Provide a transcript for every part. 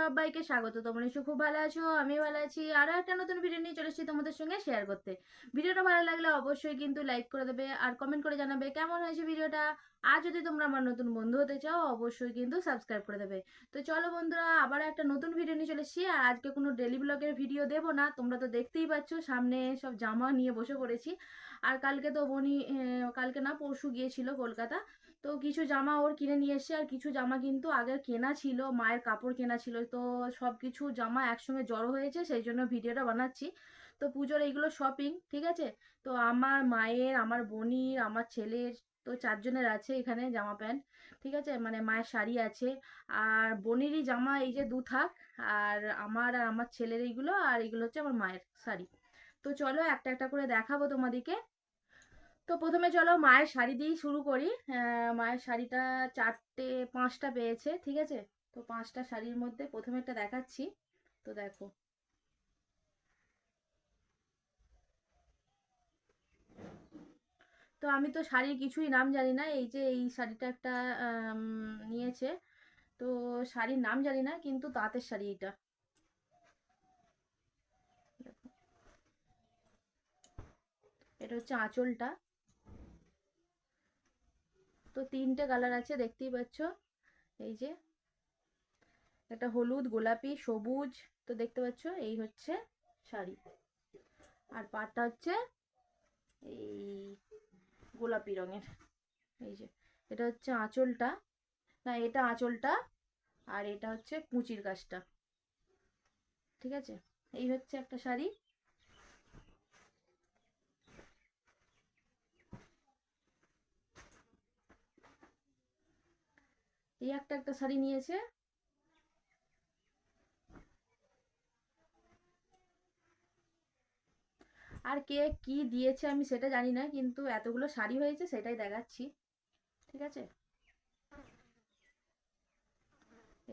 সবাইকে স্বাগত। তোমরা নিশ্চয়ই খুব ভালো আছো আমি ভালো আছি। আরও একটা নতুন ভিডিও নিয়ে চলে এসেছি তোমাদের সঙ্গে শেয়ার করতে। ভিডিওটা ভালো লাগলে অবশ্যই কিন্তু লাইক করে দেবে আর কমেন্ট করে জানাবে কেমন হয়েছে ভিডিওটা। আর যদি তোমরা আমার নতুন বন্ধু হতে চাও, অবশ্যই কিন্তু সাবস্ক্রাইব করে দেবে। তো চলো বন্ধুরা, আবার একটা নতুন ভিডিও নিয়ে চলে এসেছি। আর আজকে কোনো ডেলি ব্লগের ভিডিও দেবো না। তোমরা তো দেখতেই পাচ্ছ, সামনে সব জামা নিয়ে বসে পড়েছি। আর কালকে তো বনি কালকে না, পরশু গিয়েছিল কলকাতা। তো কিছু জামা ওর কিনে নিয়ে এসছে আর কিছু জামা কিন্তু আগে কেনা ছিল, মায়ের কাপড় কেনা ছিল। তো সব কিছু জামা একসঙ্গে জড়ো হয়েছে, সেই জন্য ভিডিওটা বানাচ্ছি। তো পুজোর এইগুলো শপিং ঠিক আছে? তো আমার মায়ের, আমার বোনির, আমার ছেলের তো চারজনের আছে এখানে জামা প্যান্ট, ঠিক আছে? মানে মায়ের শাড়ি আছে। আর বোনেরই জামা এই যে দু থাক আর আমার আর আমার ছেলের এইগুলো, আর এইগুলো হচ্ছে আমার মায়ের শাড়ি। তো চলো একটা একটা করে দেখাবো তোমাদেরকে। তো প্রথমে চলো মায়ের শাড়ি দিয়েই শুরু করি। মায়ের শাড়িটা চারটে, পাঁচটা পেয়েছে, ঠিক আছে? তো পাঁচটা শাড়ির মধ্যে প্রথমে একটা দেখাচ্ছি। তো দেখো। তো আমি তো শাড়ির কিছুই নাম জানি না, এই যে এই শাড়িটা একটা নিয়েছে। তো শাড়ির নাম জানি না, কিন্তু তাঁতের শাড়ি এটা। এটা হচ্ছে আঁচলটা। তো তিনটে কালার আছে, দেখতেই পাচ্ছ। এই যে একটা হলুদ, গোলাপি, সবুজ, তো দেখতে পাচ্ছ, এই হচ্ছে শাড়ি। আর পাটটা হচ্ছে এই গোলাপি রঙের। এই যে, এটা হচ্ছে আঁচলটা। না, এটা আঁচলটা আর এটা হচ্ছে কুঁচির কাজটা ঠিক আছে? এই হচ্ছে একটা শাড়ি। এই একটা একটা শাড়ি নিয়েছে। আর কে কি দিয়েছে আমি সেটা জানি না, কিন্তু এতগুলো শাড়ি হয়েছে সেটাই দেখাচ্ছি। ঠিক আছে?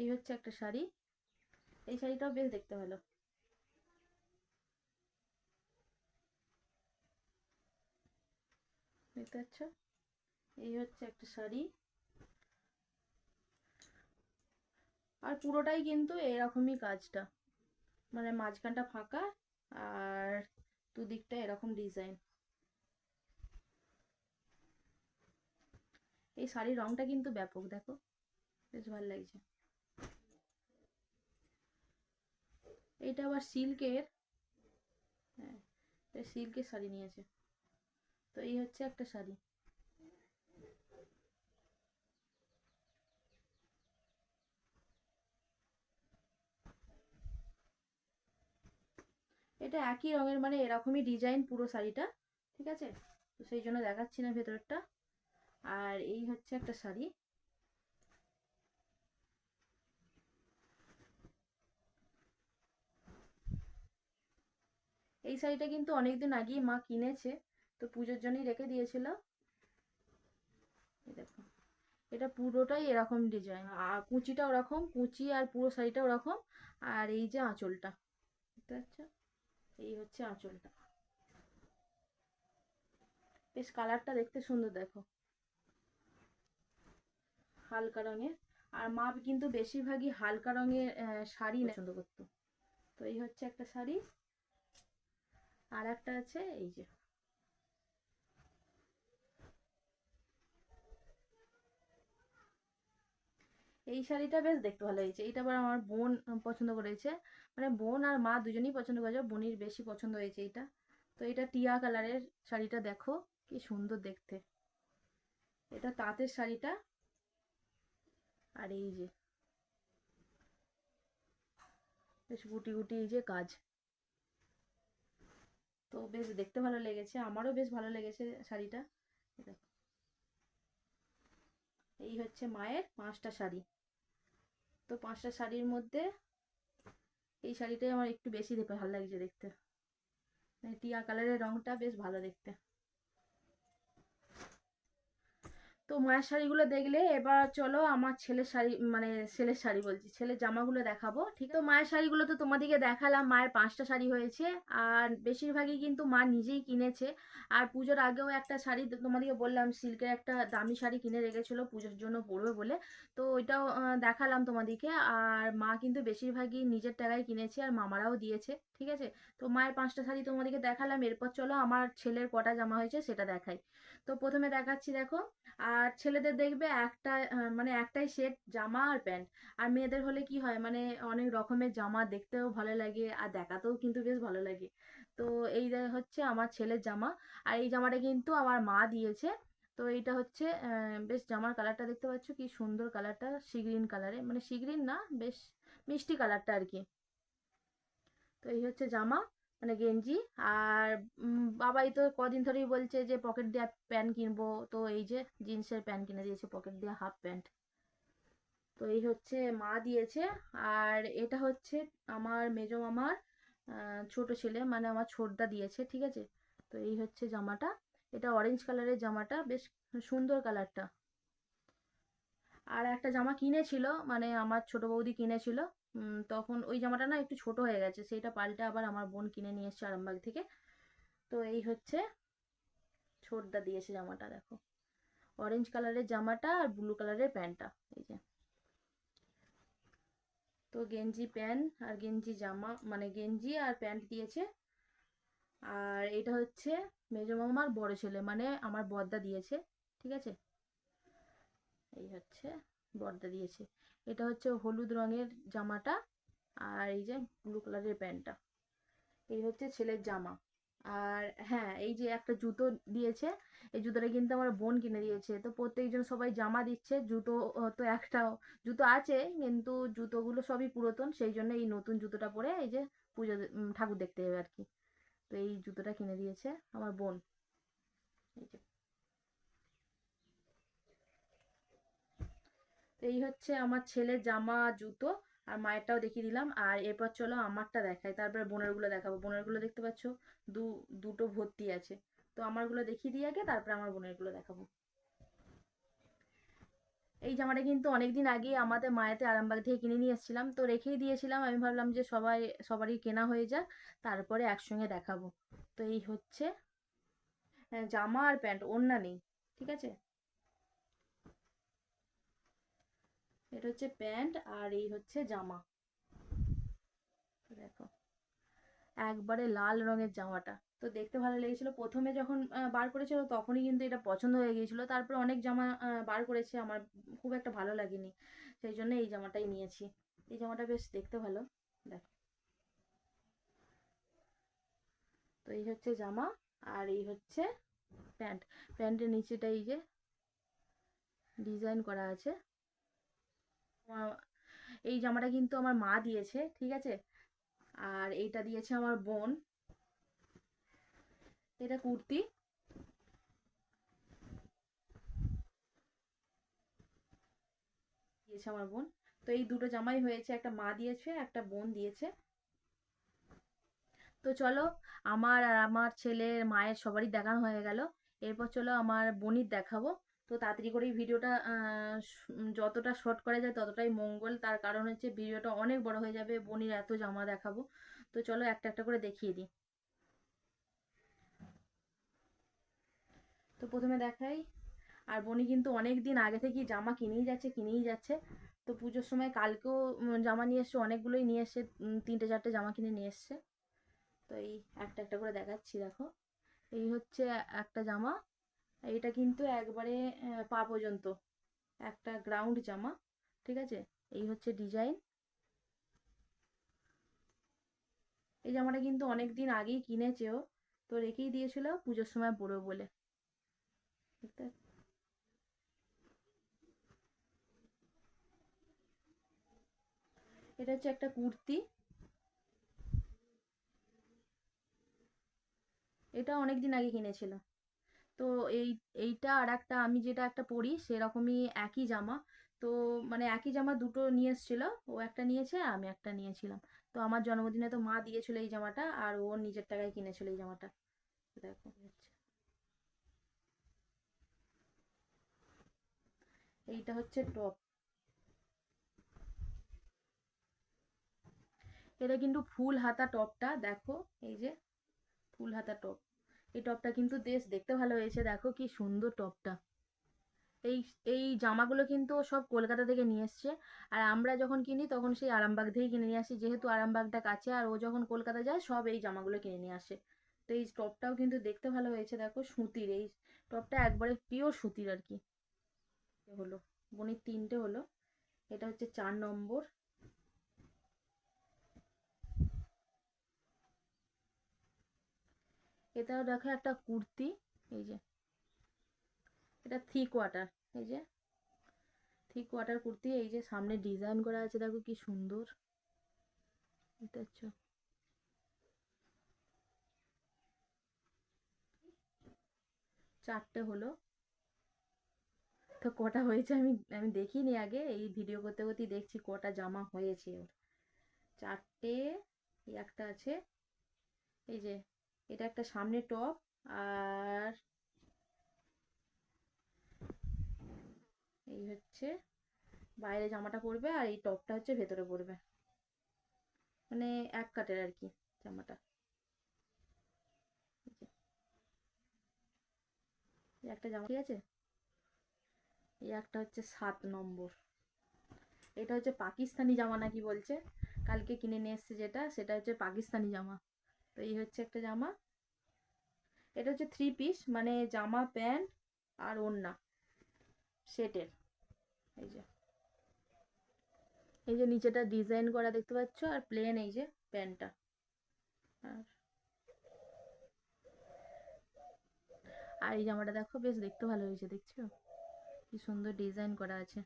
এই হচ্ছে একটা শাড়ি। এই শাড়িটাও বেশ দেখতে ভালো। দেখতে পাচ্ছ? এই হচ্ছে একটা শাড়ি। আর পুরোটাই কিন্তু এরকমই কাজটা। মানে মাঝখানটা ফাঁকা আর দুদিকটা এরকম ডিজাইন এই শাড়ির রংটা কিন্তু ব্যাপক, দেখো। বেশ ভালো লাগছে। এটা আবার সিল্কের। হ্যাঁ সিল্কের শাড়ি নিয়েছে। তো এই হচ্ছে একটা শাড়ি। এটা একই রঙের মানে এরকমই ডিজাইন পুরো শাড়িটা, ঠিক আছে? তো সেই জন্য দেখাচ্ছি না ভেতরটা। আর এই হচ্ছে একটা শাড়ি। এই শাড়িটা কিন্তু অনেকদিন আগেই মা কিনেছে, তো পুজোর জন্যই রেখে দিয়েছিল। দেখো, এটা পুরোটাই এরকম ডিজাইন আর কুচিটা ওরকম, কুচি আর পুরো শাড়িটা ওরকম। আর এই যে আঁচলটা দেখতে পাচ্ছ এই হচ্ছে আঁচলটা। বেশ কালারটা দেখতে সুন্দর দেখো। হালকা রঙের। আর মাপ কিন্তু বেশিরভাগই হালকা রঙের শাড়ি পছন্দ করতো। তো এই হচ্ছে একটা শাড়ি। আর একটা আছে এই যে। এই শাড়িটা বেশ দেখতে ভালো হয়েছে এটা আবার আমার বোন পছন্দ করেছে। মানে বোন আর মা দুজনেই পছন্দ করেছে। বোনির বেশি পছন্দ হয়েছে এটা তো এটা টিয়া কালারের শাড়িটা দেখো, কি সুন্দর দেখতে। এটা তাঁতের শাড়িটা। আর এই যে, বেশ গুটি গুটি এই যে কাজ। তো বেশ দেখতে ভালো লেগেছে। আমারও বেশ ভালো লেগেছে শাড়িটা। এই এই হচ্ছে মায়ের পাঁচটা শাড়ি। তো পাঁচটা শাড়ির মধ্যে এই শাড়িটাই আমার একটু বেশি ভালো লাগছে দেখতে। মানে টিয়া কালারের রংটা বেশ ভালো দেখতে। তো মায়ের শাড়িগুলো দেখলে এবার চলো আমার ছেলের শাড়ি মানে ছেলের শাড়ি বলছি, ছেলের জামাগুলো দেখাবো, ঠিক তো? মায়ের শাড়িগুলো তো তোমাদেরকে দেখালাম, মায়ের পাঁচটা শাড়ি হয়েছে, আর বেশিরভাগই কিন্তু মা নিজেই কিনেছে। আর পুজোর আগেও একটা শাড়ি তোমাদেরকে বললাম, সিল্কের একটা দামি শাড়ি কিনে রেখেছিল, পুজোর জন্য পরবে বলে। তো ওইটাও দেখালাম তোমাদেরকে, আর মা কিন্তু বেশিরভাগই নিজের টাকায় কিনেছে, আর মামারাও দিয়েছে, ঠিক আছে? তো মায়ের পাঁচটা শাড়ি তোমাদেরকে দেখালাম, এরপর চলো আমার ছেলের কটা জামা হয়েছে সেটা দেখাই। তো প্রথমে দেখাচ্ছি দেখো আর ছেলেদের দেখবে একটা মানে একটাই সেট জামা আর প্যান্ট। আর মেয়েদের হলে কি হয় মানে অনেক রকমের জামা দেখতেও ভালো লাগে আর দেখাতেও কিন্তু বেশ ভালো লাগে। তো এই হচ্ছে আমার ছেলের জামা। আর এই জামাটা কিন্তু আমার মা দিয়েছে। তো এইটা হচ্ছে বেশ জামার কালারটা দেখতে পাচ্ছ কি সুন্দর কালারটা, সি গ্রিন কালারে মানে সি গ্রিন না, বেশ মিষ্টি কালারটা আর কি। তো এই হচ্ছে জামা। মানে গেঞ্জি। আর বাবাই তো কদিন ধরেই বলছে যে পকেট দেওয়া প্যান্ট কিনবো। তো এই যে জিন্সের প্যান্ট কিনে দিয়েছে পকেট দেওয়া হাফ প্যান্ট তো এই হচ্ছে, মা দিয়েছে। আর এটা হচ্ছে আমার মেজো মামার ছোট ছেলে মানে আমার ছোটদা দিয়েছে, ঠিক আছে? তো এই হচ্ছে জামাটা। এটা অরেঞ্জ কালারের জামাটা, বেশ সুন্দর কালারটা আর একটা জামা কিনেছিল মানে আমার ছোট বৌদি কিনেছিল। তখন ওই জামাটা না একটু ছোট হয়ে গেছে, সেইটা পাল্টে আবার আমার বোন কিনে নিয়ে এসেছে আরামবাগ থেকে। তো এই হচ্ছে ছোটদা দিয়েছে জামাটা, দেখো। অরেঞ্জ কালারের জামাটা আর ব্লু কালারের প্যান্টটা, এই যে। তো গেঞ্জি প্যান্ট আর গেঞ্জি জামা মানে গেঞ্জি আর প্যান্ট দিয়েছে। আর এটা হচ্ছে মেজো মামার বড় ছেলে মানে আমার বড়দা দিয়েছে, ঠিক আছে? এই হচ্ছে বড়দা দিয়েছে। এটা হচ্ছে হলুদ রঙের জামাটা আর এই যে ব্লু কালারের প্যান্টটা। এই হচ্ছে ছেলের জামা। আর হ্যাঁ এই যে একটা জুতো দিয়েছে, এই জুতোটা কিন্তু আমার বোন কিনে দিয়েছে। তো প্রত্যেকজন সবাই জামা দিচ্ছে, জুতো তো একটা জুতো আছে, কিন্তু জুতোগুলো সবই পুরাতন, সেই জন্য এই নতুন জুতোটা পরে এই যে পুজো ঠাকুর দেখতে যাবে আর কি। তো এই জুতোটা কিনে দিয়েছে আমার বোন। এই যে এই হচ্ছে আমার ছেলের জামা, জুতো আর মায়েরটাও দেখিয়ে দিলাম। আর এরপর চলো আমারটা দেখাই। তারপরে বোনেরগুলো দেখাবো। বোনেরগুলো দেখতে পাচ্ছ, দু, দুটো ভর্তি আছে। তো আমারগুলো দেখিয়ে দিই আগে, তারপরে আমার বোনেরগুলো দেখাবো। এই জামাটা কিন্তু অনেকদিন আগে আমাদের মায়েতে আরামবাগ থেকে কিনে নিয়ে এসেছিলাম। তো রেখেই দিয়েছিলাম। আমি ভাবলাম যে সবাই, সবারই কেনা হয়ে যাক, তারপরে একসঙ্গে দেখাবো। তো এই হচ্ছে জামা আর প্যান্ট, ওড়না নেই। ঠিক আছে? এটা হচ্ছে প্যান্ট আর এই হচ্ছে জামা। দেখো, একবারে লাল রঙের জামাটা। তো দেখতে ভালো লেগেছিল। প্রথমে যখন বার করেছিল তখনই কিন্তু এটা পছন্দ হয়ে গিয়েছিল। তারপরে অনেক জামা বার করেছে। আমার খুব একটা ভালো লাগেনি। সেই জন্য এই জামাটাই নিয়েছি। এই জামাটা বেশ দেখতে ভালো। দেখো। তো এই হচ্ছে জামা আর এই হচ্ছে প্যান্ট। প্যান্টের নিচেটা এই যে ডিজাইন করা আছে। এই জামাটা কিন্তু আমার মা দিয়েছে, ঠিক আছে? আর এইটা দিয়েছে আমার বোন। এটা কুর্তি। দিয়েছে আমার বোন। তো এই দুটো জামাই হয়েছে, একটা মা দিয়েছে, একটা বোন দিয়েছে। তো চলো, আমার আর আমার ছেলের মায়ের সবারই দেখানো হয়ে গেল। এরপর চলো আমার বোনির দেখাবো। তো তাড়াতাড়ি করে ভিডিওটা যতটা শর্ট করা যায় ততটাই মঙ্গল। তার কারণ হচ্ছে ভিডিওটা অনেক বড় হয়ে যাবে, বোনির এত জামা দেখাবো। তো চলো একটা একটা করে দেখিয়ে দিই। তো প্রথমে দেখাই, আর বনি কিন্তু অনেক দিন আগে থেকেই জামা কিনেই যাচ্ছে কিনেই যাচ্ছে। তো পুজোর সময় কালকেও জামা নিয়ে এসছে, অনেকগুলোই নিয়ে এসছে তিনটে চারটে জামা কিনে নিয়ে এসছে। তো এই একটা একটা করে দেখাচ্ছি, দেখো। এই হচ্ছে একটা জামা। এইটা কিন্তু একবারে পা পর্যন্ত। একটা গ্রাউন্ড জামা, ঠিক আছে? এই হচ্ছে ডিজাইন এই জামাটা কিন্তু অনেক দিন আগেই কিনেছেও তো রেখেই দিয়েছিল, পুজোর সময় পরবে বলে? এটা হচ্ছে একটা কুর্তি। এটা অনেক দিন আগে কিনেছিল। তো এই, এইটা আর একটা আমি যেটা একটা পরি সেরকমই একই জামা। তো মানে একই জামা দুটো নিয়ে এসেছিল, ও একটা নিয়েছে আমি একটা নিয়েছিলাম। তো আমার জন্মদিনে তো মা দিয়েছিল এই জামাটা আর ও নিজের টাকায় কিনেছিল এই জামাটা। দেখো। এইটা হচ্ছে টপ। এটা কিন্তু ফুল হাতা টপটা, দেখো, এই যে ফুল হাতা টপ। এই টপটা কিন্তু বেশ দেখতে ভালো হয়েছে। দেখো কি সুন্দর টপটা। এই এই জামাগুলো কিন্তু সব কলকাতা থেকে নিয়ে এসছে। আর আমরা যখন কিনি তখন সেই আরামবাগ থেকেই কিনে নিয়ে আসি। যেহেতু আরামবাগটা কাছে, আর ও যখন কলকাতা যায় সব এই জামাগুলো কিনে নিয়ে আসে। তো এই টপটাও কিন্তু দেখতে ভালো হয়েছে। দেখো সুতির এই টপটা একবারে পিওর সুতির আর কি। হলো, বোনের তিনটে হলো। এটা হচ্ছে চার নম্বর। এটাও দেখো একটা কুর্তি, এই যে। এটা থ্রি কোয়ার্টার এই যে। থ্রি কোয়ার্টার কুর্তি, এই যে সামনে ডিজাইন করা আছে, দেখো কি সুন্দর। চারটে হলো। তো কটা হয়েছে আমি আমি দেখিনি আগে, এই ভিডিও করতে করতেই দেখছি কটা জামা হয়েছে ওর। চারটে একটা আছে। এই যে এটা একটা সামনে টপ আর এই হচ্ছে বাইরে জামাটা পরবে আর এই টপটা হচ্ছে ভেতরে পরবে। মানে এক কাটের আর কি জামাটা। একটা জামা, ঠিক আছে? এই একটা হচ্ছে সাত নম্বর। এটা হচ্ছে পাকিস্তানি জামা নাকি বলছে? কালকে কিনে নিয়ে এসছে যেটা, সেটা হচ্ছে পাকিস্তানি জামা। তো এই হচ্ছে একটা জামা। এটা হচ্ছে থ্রি পিস মানে জামা প্যান্ট আর ওড়না সেটের এই যে। এই যে নিচেটা ডিজাইন করা দেখতে পাচ্ছ আর প্লেন এই যে প্যান্টটা আর আর এই জামাটা দেখো, বেশ দেখতে ভালো হয়েছে, দেখছ? কি সুন্দর ডিজাইন করা আছে।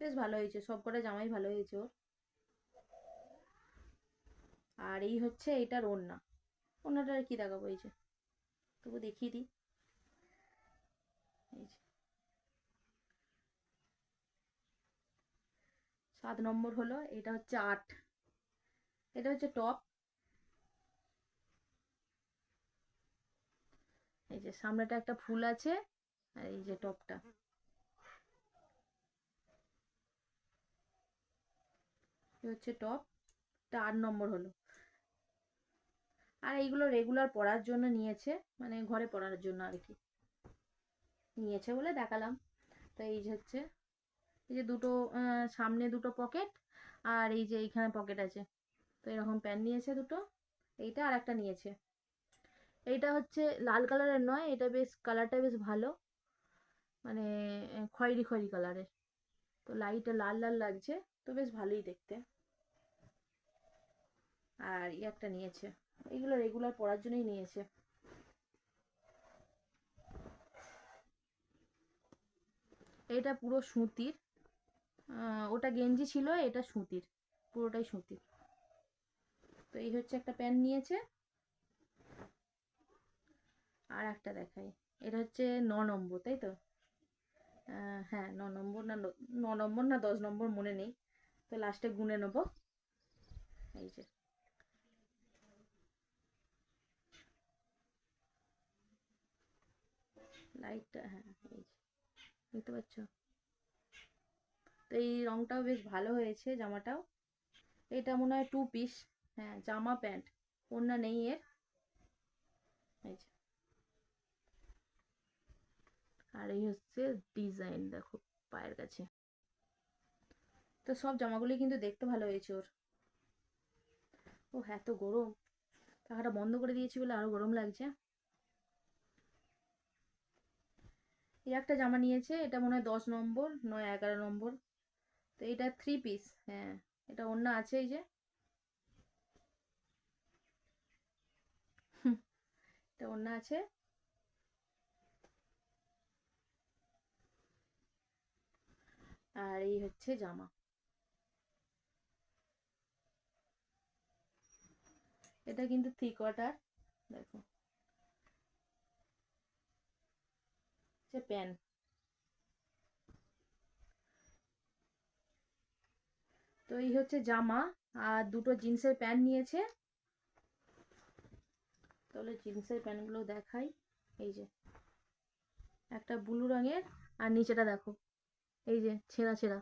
বেশ ভালো হয়েছে, সব কটা জামাই ভালো হয়েছে ওর। আর এই হচ্ছে এইটার ওড়না। ওড়নাটা আর কি দেখাবো? এই যে। তবু দেখিয়ে দিই। এই যে। সাত নম্বর হলো, এটা হচ্ছে আট। এটা হচ্ছে টপ। এই যে, সামনেটা একটা ফুল আছে, আর এই যে টপটা। হচ্ছে টপ। এটা আট নম্বর হলো। আর এইগুলো রেগুলার পরার জন্য নিয়েছে মানে ঘরে পরার জন্য আর কি। নিয়েছে বলে দেখালাম। তো এই হচ্ছে, এই যে দুটো সামনে দুটো পকেট আর এই যে এইখানে পকেট আছে। তো এরকম প্যান্ট নিয়েছে দুটো, এইটা আর একটা নিয়েছে। এইটা হচ্ছে লাল কালারের নয়, এটা বেশ কালারটা বেশ ভালো। মানে খয়েরি খয়েরি কালারের তো লাইটে লাল লাল লাগছে, তো বেশ ভালোই দেখতে। আর একটা নিয়েছে। এগুলো রেগুলার পরার জন্যই নিয়েছে। এটা পুরো সুতির। ওটা গেঞ্জি ছিল, এটা সুতির। পুরোটাই সুতির। তো এই হচ্ছে একটা প্যান্ট নিয়েছে। আর একটা দেখাই। এটা হচ্ছে ন নম্বর, তাই তো? হ্যাঁ ন নম্বর ন- ন নম্বর না দশ নম্বর মনে নেই। তো লাস্টে গুনে নেব। এই যে। লাইটটা হ্যাঁ এই দেখতে পাচ্ছ? তো এই রংটাও বেশ ভালো হয়েছে জামাটাও। এটা মনে হয় টু পিস হ্যাঁ জামা প্যান্ট, ওড়না নেই এর। আর এই হচ্ছে ডিজাইন দেখো, পায়ের কাছে। তো সব জামাগুলি কিন্তু দেখতে ভালো হয়েছে ওর। ও হ্যাঁ তো গরম। পাখাটা বন্ধ করে দিয়েছি বলে আরও গরম লাগছে। এই একটা জামা নিয়েছে, এটা মনে হয় দশ নম্বর, নয় এগারো নম্বর। তো এটা থ্রি পিস হ্যাঁ এটা অন্য আছে এই যে। এটা অন্য আছে। আর এই হচ্ছে জামা। এটা কিন্তু থ্রি কোয়ার্টার দেখো। হচ্ছে প্যান্ট তো এই হচ্ছে জামা, আর দুটো জিন্সের প্যান্ট নিয়েছে। তাহলে জিন্সের প্যান্টগুলো দেখাই। এই যে, একটা ব্লু রঙের, আর নিচেটা দেখো। এই যে, ছেঁড়া ছেঁড়া।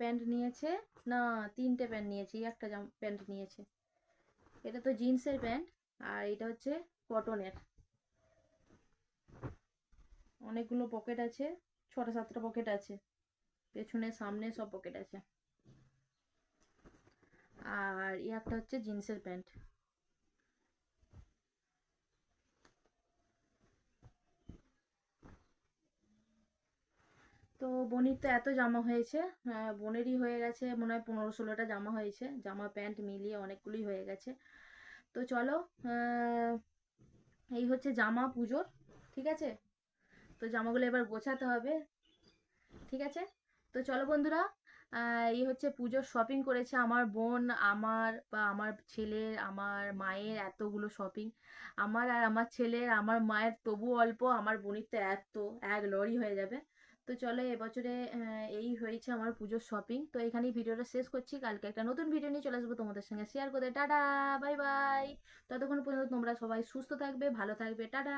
প্যান্ট নিয়েছে, না, তিনটে প্যান্ট নিয়েছে একটা প্যান্ট নিয়েছে। এটা তো জিন্সের প্যান্ট, আর এটা হচ্ছে কটনের। অনেকগুলো পকেট আছে ছটা সাতটা পকেট আছে পেছনে সামনে সব পকেট আছে। আর এই একটা হচ্ছে জিন্সের প্যান্ট। তো বোনির তো এত জামা হয়েছে আহ, বোনেরই হয়ে গেছে মনে হয় পনেরো ষোলোটা জামা হয়েছে জামা প্যান্ট মিলিয়ে অনেকগুলোই হয়ে গেছে। তো চলো এই হচ্ছে জামা পুজোর ঠিক আছে? তো জামাগুলো এবার গোছাতে হবে। ঠিক আছে? তো চলো বন্ধুরা এই হচ্ছে পুজোর শপিং করেছে আমার বোন, আমার বা আমার ছেলের, আমার মায়ের এতগুলো শপিং আমার আর আমার ছেলের, আমার মায়ের তবু অল্প, আমার বোনের তো এত, এক লরি হয়ে যাবে। তো চলো এবছরে এই হয়েছে আমার পুজোর শপিং তো এখানেই ভিডিওটা শেষ করছি। কালকে একটা নতুন ভিডিও নিয়ে চলে আসব তোমাদের সঙ্গে শেয়ার করতে টাটা বাই বাই ততক্ষণ পর্যন্ত তোমরা সবাই সুস্থ থাকবে, ভালো থাকবে। টাটা।